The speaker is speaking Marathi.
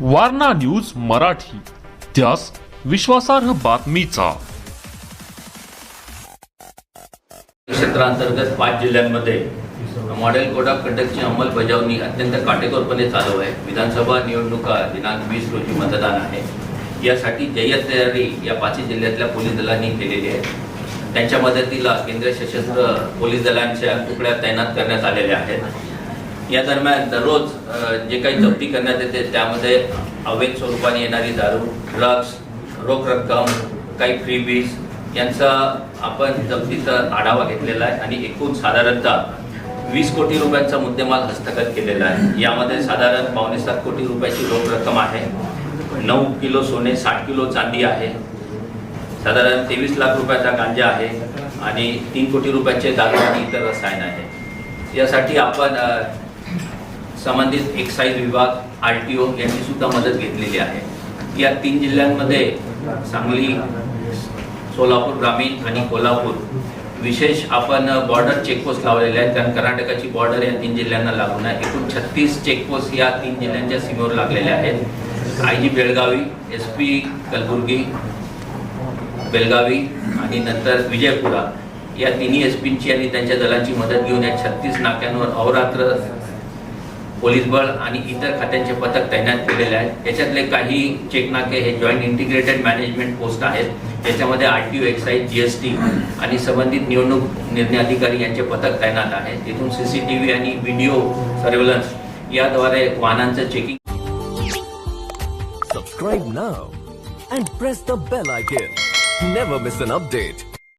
वारणा न्यूज मराठी. त्यास विश्वासार्ह बातमीचा. क्षेत्रांतर्गत पाच जिल्ह्यांमध्ये मॉडेल कोड ऑफ कंडक्टची अंमलबजावणी अत्यंत काटेकोरपणे चालू आहे. विधानसभा निवडणुका दिनांक वीस रोजी मतदान आहे. यासाठी जय्यत तयारी या पाचही जिल्ह्यातल्या पोलीस दलांनी केलेली आहे. त्यांच्या मदतीला केंद्रीय सशस्त्र पोलीस दलांच्या तुकड्या तैनात करण्यात आलेल्या आहेत. या दरम्यान दररोज जे काही जप्ती करण्यात येते त्यामध्ये अवैध स्वरूपाने येणारी दारू ड्रग्स रोख रक्कम काही फ्री बीज यांचा आपण जप्तीचा आढावा घेतलेला आहे आणि एकूण साधारणतः वीस कोटी रुपयांचा मुद्देमाल हस्तगत केलेला आहे. यामध्ये साधारण पावणे सात कोटी रुपयाची रोख रक्कम आहे. नऊ किलो सोने साठ किलो चांदी आहे. साधारण तेवीस लाख रुपयाचा गांजा आहे आणि तीन कोटी रुपयाचे दारू आणि इतर रसायन आहे. यासाठी आपण संबंधित एक्साईज विभाग आर टी ओ यांची सुद्धा मदत घेतलेली आहे. या तीन जिल्ह्यांमध्ये सांगली सोलापूर ग्रामीण आणि कोल्हापूर विशेष आपण बॉर्डर चेकपोस्ट लावलेले आहेत. कारण कर्नाटकाची बॉर्डर या तीन जिल्ह्यांना लागून आहे. एकूण छत्तीस चेकपोस्ट या तीन जिल्ह्यांच्या सीमेवर लागलेल्या आहेत. I G Belagavi S P Kalaburagi Belagavi आणि नंतर विजयपुरा या तिन्ही एस पींची आणि त्यांच्या दलांची मदत घेऊन या छत्तीस नाक्यांवर अहोरात्र पोलीस बळ आणि इतर खात्यांचे पथक तैनात केलेले आहेत. याच्यातले काही चेक नाके हे जॉईंट इंटिग्रेटेड मॅनेजमेंट पोस्ट आहेत. याच्यामध्ये R T O excise G S T आणि संबंधित निवडणूक निर्णय अधिकारी यांचे पथक तैनात आहे. तिथून सीसीटीव्ही आणि व्हिडिओ सर्व्हिलन्स याद्वारे वाहनांचं checking subscribe now and press the bell icon never miss an update